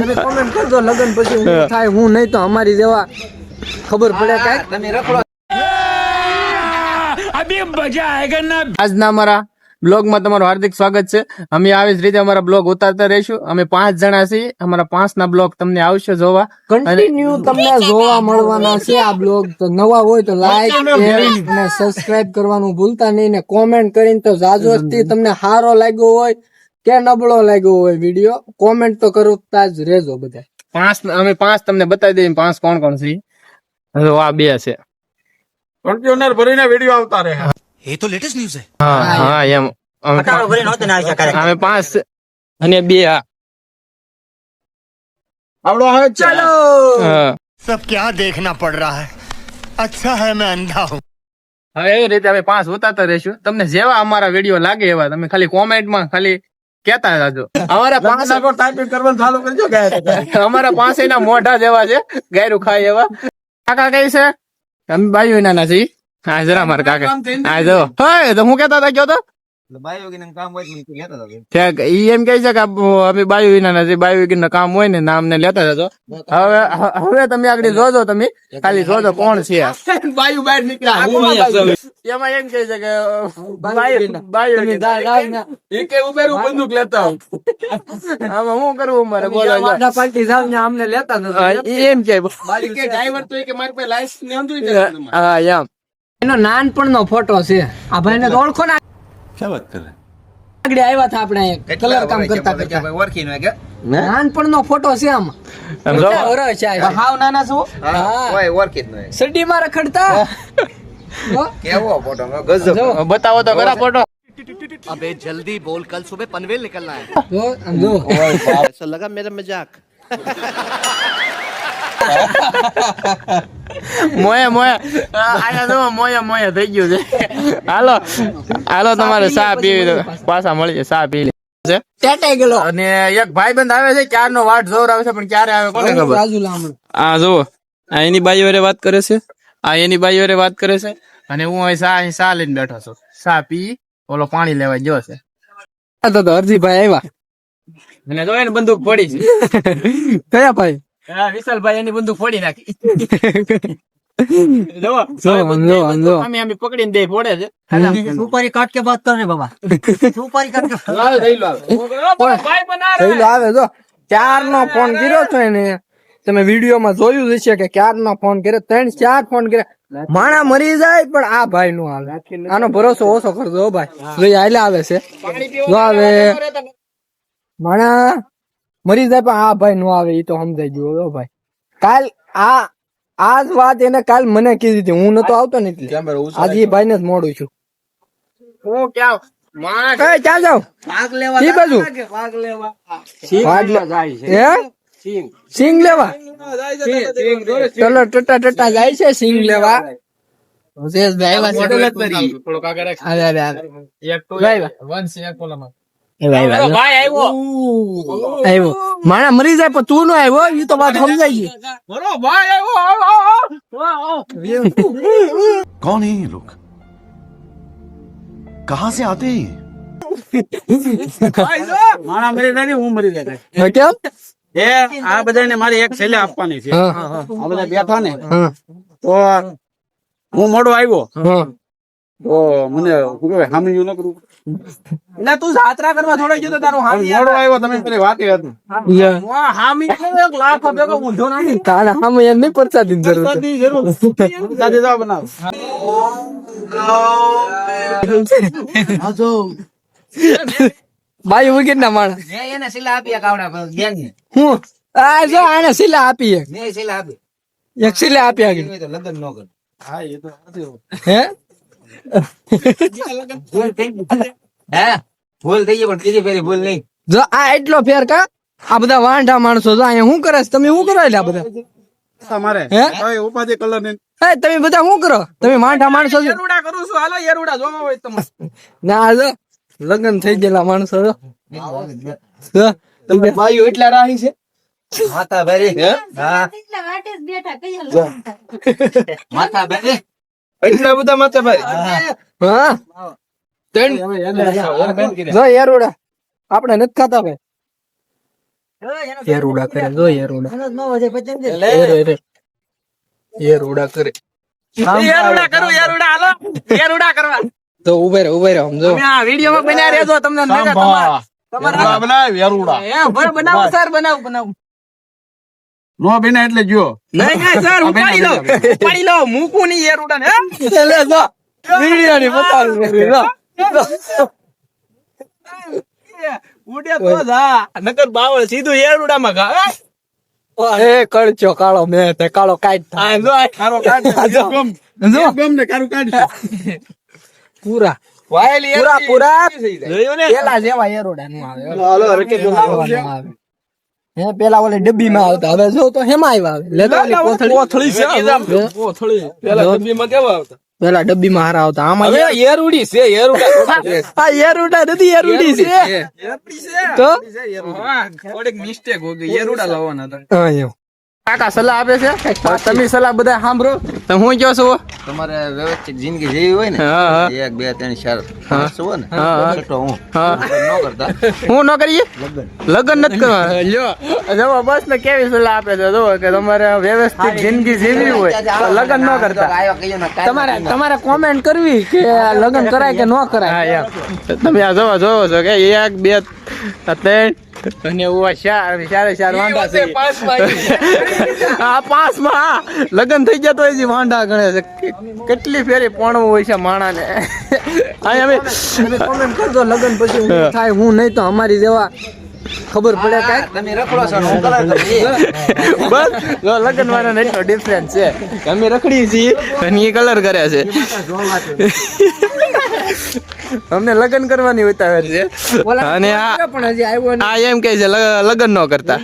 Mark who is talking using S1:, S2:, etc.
S1: તમે કોમેન્ટ કરજો લગન પછી હું થાય હું નહીં તો અમારી જેવા ખબર પડે કાંઈક.
S2: તમે રખડો.
S3: આજના અમારા બ્લોગમાં તમારું હાર્દિક સ્વાગત છે. અમે આવી જ રીતે અમારા બ્લોગ ઉતારતા રહીશું. અમે પાંચ જણા છીએ. અમારા પાંચ ના બ્લોગ તમને આવશે જોવા.
S1: કન્ટિન્યુ તમને જોવા મળવાના છે આ બ્લોગ. તો નવા હોય તો લાઈક અને સબસ્ક્રાઇબ કરવાનું ભૂલતા નહીં ને કોમેન્ટ કરીને તો જાજો તમને સારો લાગ્યો હોય. કે નબળો લાગ્યો હોય વીડિયો કોમેન્ટ તો કરતા જ રહેજો બધા
S3: પાંચ અમે પાંચ તમને બતાવી દઈએ પાંચ કોણ કોણ છે આ બે છે.
S4: કોન્ટ્યુનર ભરીને વીડિયો આવતા રહે.
S5: એ તો લેટેસ્ટ ન્યૂઝ છે.
S3: હા હા એમ. અમે પાંચ અને બે આ.
S4: આવડો હવે
S3: ચલો!
S5: સબ ક્યાં દેખના પડ રહા હૈ? અચ્છા હૈ મેં અંધા હું.
S3: હવે એવી રીતે અમે પાંચ ઉતારતા રહીશું. તમને જેવા અમારા વીડિયો લાગે એવા તમે ખાલી કોમેન્ટમાં ખાલી કેતા જાજો અમારા
S4: ટાઈપિંગ કરવાનું ચાલુ કરજો ગાય.
S3: અમારા પાસે ના મોઢા જેવા છે ગાયરું ખાય એવા. કાકા કઈ છે? અમે બાયું ના નથી હા જરા મારા કાકા હા જો. હા તો હું કેતા હતા કયો તો? એમ કહે છે કે આ અમે બાયું વિના નથી બાયું વિગીન કામ હોય ને નામ ને લેતા જજો. હવે હવે તમે આગળ જોજો તમે. ખાલી જોજો કોણ છે. આ.
S4: બહાર નીકળ્યા.
S3: એમાં એમ કહે છે કે બાયું બાયું વિના.
S4: એ કે ઉભેરું બંદૂક લેતા
S3: આમાં શું કરવું મારે બોલો
S1: પાર્ટી જાવ ને અમને લેતા નથી.
S3: એમ કે
S4: ડ્રાઈવર તો કે મારી પાસે લાયસન્સ ને અંધું છે તમારે.
S3: હા એમ.
S1: એનો નાનપણનો ફોટો છે. આ ભાઈને ઓળખો ને
S5: क्या बात कर रहे
S1: આગળ આવ્યા હતા આપણે અહીંયા કલર કામ કરતા કરતા
S2: ઓળખી નો કે
S1: નાનપણનો ફોટો છે આમ
S3: આમ જો.
S1: કેટલા વર્ષ છે આ?
S2: હાવ નાના છો
S1: હા.
S2: ઓય ઓળખી જ નહીં
S1: સડીમાં રખડતા હો?
S2: કેવો ફોટો ગજબ
S1: જો,
S3: બતાવો તો ખરા ફોટો
S5: अबे जल्दी बोल कल सुबह पनवेल निकलना है
S1: જો, આમ જો.
S5: ऐसा लगा मेरा मजाक
S3: મોયા મોયા આ- આયા જો મોયા મોયા થઈ ગયું છે હાલો હાલો તમારે ચા પીવી તો પાછા મળી જાય ચા પી લે છે
S1: ટેટાઈ ગયેલો.
S3: અને એક ભાઈબંધ આવે છે ક્યારનો વાટ જોર આવે છે પણ ક્યારે આવે કોને ખબર
S1: રાજુ લામણો.
S3: આ એની બાઈ હારે વાત કરે છે આ એની બાઈ હારે વાત કરે છે અને હું અહીં ચા અહીં ચા લઈને બેઠો છું સા પી ઓલો પાણી લેવા ગયો છે
S1: તો તો હરજીભાઈ આવ્યા
S3: અને જો એને બંદૂક પડી છે
S1: કયા ભાઈ
S3: હા વિશાલભાઈ એની બંદૂક ફોડી નાખી.
S1: સુપારી કાટ કે બાત બાબા. સુપારી કાટ કે
S3: ભાઈ
S1: આવે જો. ચારનો ફોન કર્યો છે ને તમે વિડીયોમાં જોયું હશે કે ચારનો ફોન કર્યો. ત્રણ ચાર ફોન કર્યા. માણા મરી જાય પણ આ ભાઈ નું હાલ. આનો ભરોસો ઓછો કરજો ભાઈ. હાલે આવે છે. જો આવે. માણા મરી જાય પણ આ ભાઈ નો આવે એ તો સમજાઈ ગયો. હો ભાઈ. કાલ આ આ જ વાત એને કાલ મને કીધી હતી. હું નતો આવતો ને એટલે. આજે એ ભાઈ ને જ મોડું છું.
S3: હું ક્યાં? લેવા
S1: સિંગ.
S3: એક
S1: ભાઈ માણા મરી જાય પણ તું નો આવ્યો એ તો વાત સમજાય ગઈ
S5: કોણ હે લોક? કહા સે આતે માણા
S4: મરી જાય હું મરી જાય.
S1: કેમ?
S4: એ આ બધા ને મારી એક છેલ્લે આપવાની છે. આ બધા બેઠા ને. તો હું મોડો આવ્યો તો મને શું કહેવાય હામી ન કરું એટલે તું જાત્રા કરવા થોડો ગયો તો તારો હામી મોડો આવ્યો તમે પેલી વાત હતી. હામી એક લાખ ભેગો ઊંધો નાખી.
S1: તારા હામી એમ નહીં દિન જરૂર
S4: જરૂર. દાદી જાવ બનાવ.
S1: બાઈ વગર ના
S2: માણ એને સિલા આપી એક આવડા ગેંગ ને
S1: હું? આ જો આને સિલા આપી એક.
S2: મેં સિલા આપી.
S1: એક સિલા આપી આગળ.
S2: લગન નો કર.
S4: હા એ તો નથી
S1: હે?
S2: હે? ભૂલ થઈ ગઈ પણ ત્રીજી ફેરી ભૂલ નહીં.
S1: જો આ એટલો ફેર કા? આ બધા વાંઢા માણસો જો અહીંયા શું કરે છે? તમે શું કરો એટલે બધા?
S4: તમારે
S1: હે?
S4: ઉપાધિ કલર ને
S1: હે તમે બધા શું કરો? તમે વાંઢા માણસો છો.
S4: એરુડા કરું છું. હાલો એરુડા જોવા હોય તમે
S1: ના આ જો. લગ્ન થઈ ગયેલા માણસો જો. તમે
S4: ભાઈઓ એટલા રાહી છે?
S2: માથા ભરી. હા?
S6: એટલા વાટે જ બેઠા કયા
S2: માથા ભરી.
S4: એટલા બધા માથે ભાઈ.
S1: હા. ત્રણ જો યારુડા. આપણે નથી ખાતા ભાઈ. એરુડા કરે જો એરુડા
S6: એનો જ ન વધે પછી એમ છે.
S1: એરે એરે એરુડા કરે.
S3: યારુડા કરું યારુડા હાલો. યારુડા કરવા.
S1: તો ઉભે રે ઉભે રે સમજો.
S3: તમે આ વિડીયોમાં બન્યા રહેજો તમને મજા તમારા
S4: યારુડા બનાવ યારુડા.
S3: એ ભલે બનાવો સર બનાવો બનાવો.
S4: નો બેના એટલે જો.
S3: નહીં નહીં સર ઉપાડી લો. ઉપાડી લો મૂકું નહીં યારુડા હે?
S1: લે જો વિડિયો ની બતાવું
S3: ઉડે તો જા. નકર બાવળ સીધું યારુડામાં ઘા
S1: એ કળચો કાળો મેં તે કાળો કાઢ થાય
S3: આ જો
S4: કાળો કાઢ જો. ગમ ગમ ને કાળો કાઢ
S1: પૂરા.
S3: વાયલી
S1: પૂરા પૂરા.
S3: જોયો. ને
S1: પેલા જેવા એરોડા નું આવે. આવે. હે પેલા ઓલી ડબ્બી માં આવતા. હવે જો તો હેમાં આવ્યા આવે લે ઓલી કોથળી.
S3: કોથળી છે કોથળી.
S1: પેલા
S3: ડબ્બીમાં કેવા આવતા?
S1: પેલા ડબ્બી માં હારા આવતા. આમાં
S3: હવે ઉડી છે યારુડા.
S1: આ એરુડા નથી એરુડી છે. તો?
S3: થોડીક મિસ્ટેક હો ગઈ યારુડા લાવવાના હતા.
S1: હા એમ.
S3: કાકા સલાહ આપે છે? તમે સલાહ બધા સાંભળો. તમે હું કહો છો?
S2: તમારે વ્યવસ્થિત જિંદગી જેવી હોય ને એક બે ત્રણ ચાર છો ને. છઠ્ઠો હું. નો કરતા.
S3: હું ન કરીએ? લગ્ન. નથી કરવા. લ્યો. જો બસ ને કેવી સલાહ આપે છે? જો કે તમારે વ્યવસ્થિત જિંદગી જીવવી હોય તો લગ્ન ન કરતા.
S1: તમારે તમારે કોમેન્ટ કરવી કે આ લગ્ન કરાય કે ન કરાય?
S3: તમે આ જોવો જોવો છો કે એક બે ત્રણ અને ઉવા ચાર ચારે ચાર વાંડા છે? આ પાસમાં લગ્ન થઈ ગયા તો હજી વાંડા ગણે છે. કેટલી ફેરી પોણવું હોય છે માણા ને અહીં અમે
S1: કોમેન્ટ કરજો લગ્ન પછી હું થાય હું નહીં તો અમારી જેવા ખબર પડે કાંઈ.
S2: તમે રખડો છો હું કલર
S3: બસ. લગન વાળા ને એટલો ડિફરન્સ છે અમે રખડી છીએ અને એ કલર કરે છે. અમને લગ્ન કરવાની ઉતાવળ છે. અને આ
S1: હજી આવ્યો
S3: આ એમ કે છે લગ- લગ્ન ન કરતા.